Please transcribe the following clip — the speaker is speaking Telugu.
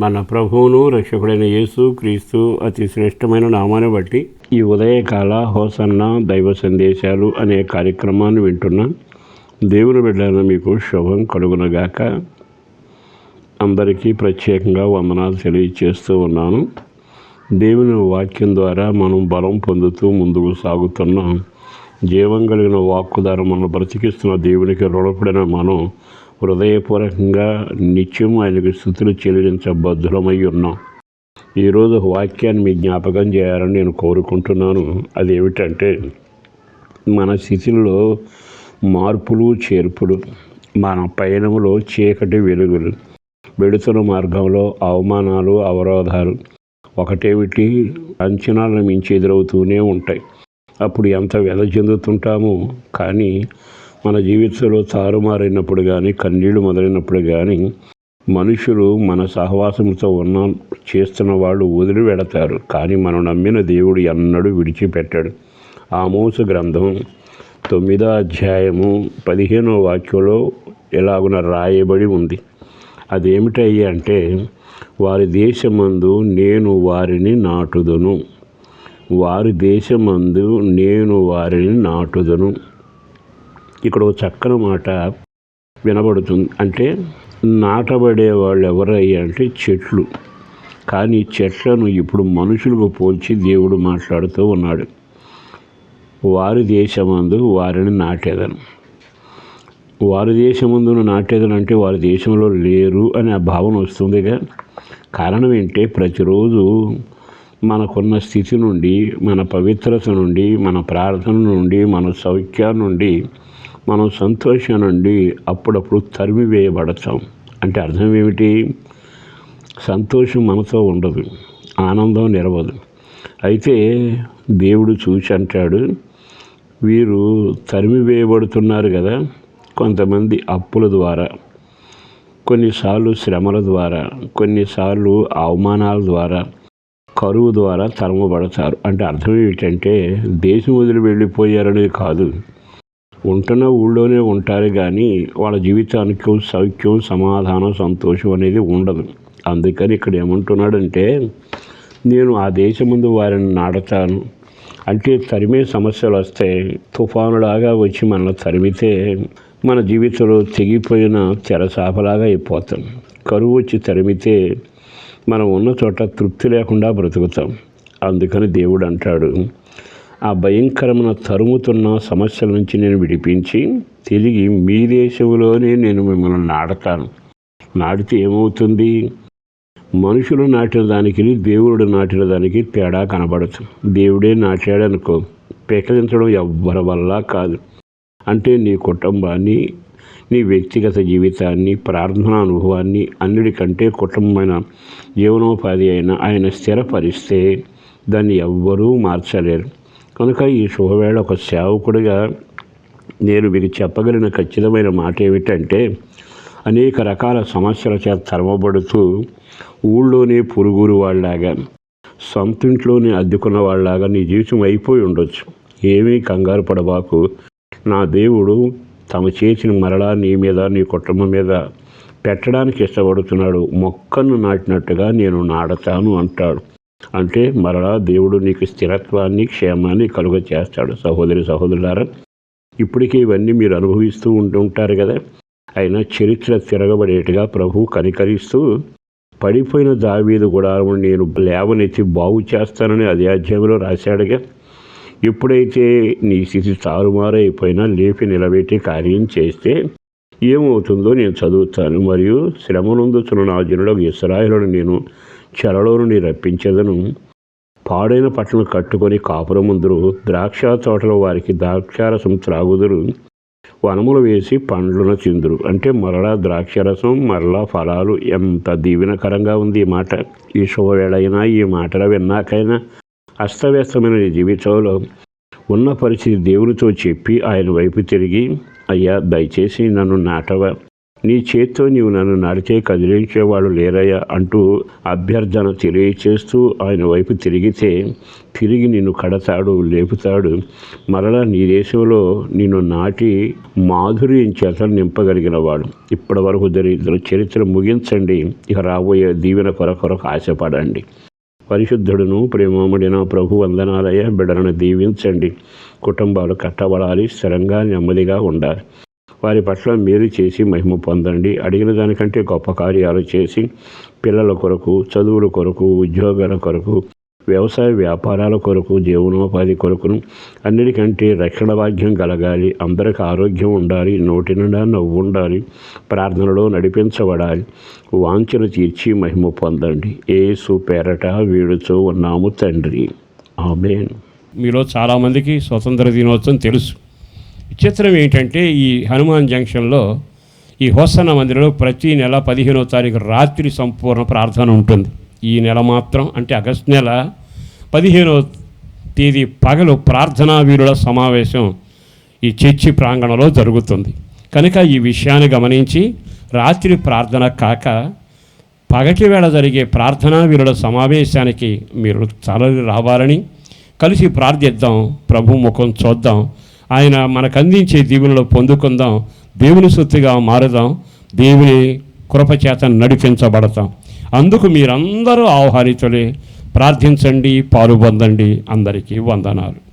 మన ప్రభువును రక్షకుడైన యేసు క్రీస్తు అతి శ్రేష్టమైన నామాన్ని బట్టి ఈ ఉదయకాల హోసన్న దైవ సందేశాలు అనే కార్యక్రమాన్ని వింటున్న. దేవుని బిడ్డలను మీకు శుభం కలుగునగాక అందరికీ ప్రత్యేకంగా వందనాలు తెలియజేస్తూ ఉన్నాను. దేవుని వాక్యం ద్వారా మనం బలం పొందుతూ ముందుకు సాగుతున్నాం. జీవం కలిగిన వాక్కు ద్వారా మనం బ్రతికిస్తున్న దేవునికి రుణపడిన మనం హృదయపూర్వకంగా నిత్యం ఆయనకు స్థుతులు చెల్లించబద్ధులమై ఉన్నాం. ఈరోజు ఒక వాక్యాన్ని మీ జ్ఞాపకం చేయాలని నేను కోరుకుంటున్నాను. అది ఏమిటంటే మన స్థితిలో మార్పులు చేర్పులు మన పయనంలో చీకటి వెలుగులు వెడుతున్న మార్గంలో అవమానాలు అవరోధాలు ఒకటేమిటి? అంచనాలను మించి ఎదురవుతూనే ఉంటాయి. అప్పుడు ఎంత వెధ చెందుతుంటామో. కానీ మన జీవితంలో తారుమారైనప్పుడు కానీ కన్నీళ్ళు మొదలైనప్పుడు కానీ మనుషులు మన సహవాసంతో ఉన్న చేస్తున్న వాళ్ళు వదిలి పెడతారు కానీ మనం నమ్మిన దేవుడు ఎన్నడూ విడిచిపెట్టాడు. ఆమోస గ్రంథం తొమ్మిదో అధ్యాయము పదిహేనో వాక్యంలో ఎలాగున రాయబడి ఉంది. అదేమిటయ్యి అంటే వారి దేశమందు నేను వారిని నాటుదును. వారి దేశమందు నేను వారిని నాటుదును. ఇక్కడ ఒక చక్కని మాట వినబడుతుంది. అంటే నాటబడే వాళ్ళు ఎవరయ్యా అంటే చెట్లు. కానీ చెట్లను ఇప్పుడు మనుషులకు పోల్చి దేవుడు మాట్లాడుతూ ఉన్నాడు. వారి దేశమందు వారిని నాటేదను. వారి దేశమందును నాటేదను అంటే వారి దేశంలో లేరు అనే భావన వస్తుందిగా. కారణం ఏంటంటే ప్రతిరోజు మనకున్న స్థితి నుండి మన పవిత్రత నుండి మన ప్రార్థన నుండి మన సౌఖ్యం నుండి మనం సంతోషం నుండి అప్పుడప్పుడు తరిమి వేయబడతాం అంటే అర్థం ఏమిటి? సంతోషం మనతో ఉండదు ఆనందం నిలవదు. అయితే దేవుడు చూసి అంటాడు వీరు తరిమి వేయబడుతున్నారు కదా కొంతమంది అప్పుల ద్వారా కొన్నిసార్లు శ్రమల ద్వారా కొన్నిసార్లు అవమానాల ద్వారా కరువు ద్వారా తరమబడతారు. అంటే అర్థం ఏమిటంటే దేశం వదిలి వెళ్ళిపోయారనేది కాదు. ఉంటున్న ఊళ్ళోనే ఉంటారు కానీ వాళ్ళ జీవితానికి సౌఖ్యం సమాధానం సంతోషం అనేది ఉండదు. అందుకని ఇక్కడ ఏమంటున్నాడంటే నేను ఆ దేశం ముందు వారిని నాడతాను అంటే తరిమే సమస్యలు వస్తాయి తుఫానులాగా వచ్చి మనల్ని తరిమితే మన జీవితంలో తెగిపోయిన తెరసాపలాగా అయిపోతాం. కరువు వచ్చి తరిమితే మనం ఉన్న చోట తృప్తి లేకుండా బ్రతుకుతాం. అందుకని దేవుడు అంటాడు ఆ భయంకరమైన తరుముతున్న సమస్యల నుంచి నేను విడిపించి తిరిగి మీ దేశంలోనే నేను మిమ్మల్ని నాడతాను. నాటితే ఏమవుతుంది? మనుషులు నాటిన దానికి దేవుడు నాటిన దానికి తేడా కనబడచ్చు దేవుడే నాటాడనుకో పెకలించడం ఎవ్వరి వల్ల కాదు. అంటే నీ కుటుంబాన్ని నీ వ్యక్తిగత జీవితాన్ని ప్రార్థనా అనుభవాన్ని అన్నిటికంటే కుటుంబమైన జీవనోపాధి అయిన ఆయన స్థిరపరిస్తే దాన్ని ఎవ్వరూ మార్చలేరు. కనుక ఈ శుభవేళ ఒక సేవకుడిగా నేను మీకు చెప్పగలిగిన ఖచ్చితమైన మాట ఏమిటంటే అనేక రకాల సమస్యల చేత తరమబడుతూ ఊళ్ళోనే పురుగురు వాళ్ళలాగా సొంత ఇంట్లోనే అద్దుకున్న వాళ్ళలాగా నీ జీవితం అయిపోయి ఉండొచ్చు. ఏమీ కంగారు పడబాకు. నా దేవుడు తమ చేసిన మరలా నీ మీద నీ కుటుంబం మీద పెట్టడానికి ఇష్టపడుతున్నాడు. మొక్కను నాటినట్టుగా నేను నాడతాను అంటాడు. అంటే మరలా దేవుడు నీకు స్థిరత్వాన్ని క్షేమాన్ని కలుగ చేస్తాడు సహోదరి సహోదరులారా ఇప్పటికీ ఇవన్నీ మీరు అనుభవిస్తూ ఉంటుంటారు కదా. అయినా చరిత్ర తిరగబడేట్టుగా ప్రభు కనికరిస్తూ పడిపోయిన దావీదు కూడా నేను లేవనెత్తి బాగు చేస్తానని అదే అధ్యాయంలో రాశాడుగా. ఎప్పుడైతే నీ స్థితి తారుమారైపోయినా లేపి నిలబెట్టి కార్యం చేస్తే ఏమవుతుందో నేను చదువుతాను. మరియు శ్రమనందుతున్న నా జనులకు ఇస్రాయలను నేను చెరలో నుండి రప్పించదను. పాడైన పట్టణం కట్టుకొని కాపురముందురు ద్రాక్ష తోటల వారికి ద్రాక్షారసం త్రాగుదురు. వనములు వేసి పండ్లను చిందురు. అంటే మరలా ద్రాక్షరసం మరలా ఫలాలు. ఎంత దీవెనకరంగా ఉంది ఈ మాట. ఈ శుభవేళైనా ఈ మాటలు విన్నాకైనా అస్తవ్యస్తమైన నీ జీవితంలో ఉన్న పరిస్థితి దేవునితో చెప్పి ఆయన వైపు తిరిగి అయ్యా దయచేసి నన్ను నాటవ? నీ చేత్తో నీవు నన్ను నడిచే కదిలించేవాడు లేరయ్యా అంటూ అభ్యర్థన తెలియచేస్తూ ఆయన వైపు తిరిగితే తిరిగి నిన్ను కడతాడు లేపుతాడు. మరలా నీ దేశంలో నిన్ను నాటి మాధుర్యం చేత నింపగలిగిన వాడు ఇప్పటి వరకు దరిద్ర చరిత్ర ముగించండి. ఇక రాబోయే దీవెన కొర కొరకు ఆశపడండి. పరిశుద్ధుడును ప్రేమముడిన ప్రభు వందనాలయ బిడలను దీవించండి. కుటుంబాలు కట్టబడాలి. స్థిరంగా నెమ్మదిగా ఉండాలి. వారి పట్ల మీరు చేసి మహిమ పొందండి. అడిగిన దానికంటే గొప్ప కార్యాలు చేసి పిల్లల కొరకు చదువుల కొరకు ఉద్యోగాల కొరకు వ్యవసాయ వ్యాపారాల కొరకు జీవనోపాధి కొరకును అన్నిటికంటే రక్షణ భాగ్యం కలగాలి. అందరికి ఆరోగ్యం ఉండాలి. నోటి నిండా నవ్వు ఉండాలి. ప్రార్థనలో నడిపించబడాలి. వాంఛను తీర్చి మహిమ పొందండి. ఏసు పేరట వీడుతూ ఉన్నాము తండ్రి. ఆమెన్. మీలో చాలామందికి స్వతంత్ర దినోత్సవం తెలుసు. విచిత్రం ఏంటంటే ఈ హనుమాన్ జంక్షన్లో ఈ హోసన్న మందిరంలో ప్రతి నెల పదిహేనో తారీఖు రాత్రి సంపూర్ణ ప్రార్థన ఉంటుంది. ఈ నెల మాత్రం అంటే ఆగస్టు నెల పదిహేనో తేదీ పగలు ప్రార్థనా వీరుల సమావేశం ఈ చర్చి ప్రాంగణంలో జరుగుతుంది. కనుక ఈ విషయాన్ని గమనించి రాత్రి ప్రార్థన కాక పగటి వేళ జరిగే ప్రార్థనా వీరుల సమావేశానికి మీరు చాలా రావాలని కలిసి ప్రార్థిద్దాం. ప్రభు ముఖం చూద్దాం. ఆయన మనకు అందించే దీవులను పొందుకుందాం. దేవుని సొత్తుగా మారుదాం. దేవుని కృపచేత నడిపించబడతాం. అందుకు మీరందరూ ఆహ్వానితులే. ప్రార్థించండి పాలు పొందండి. అందరికీ వందనాలు.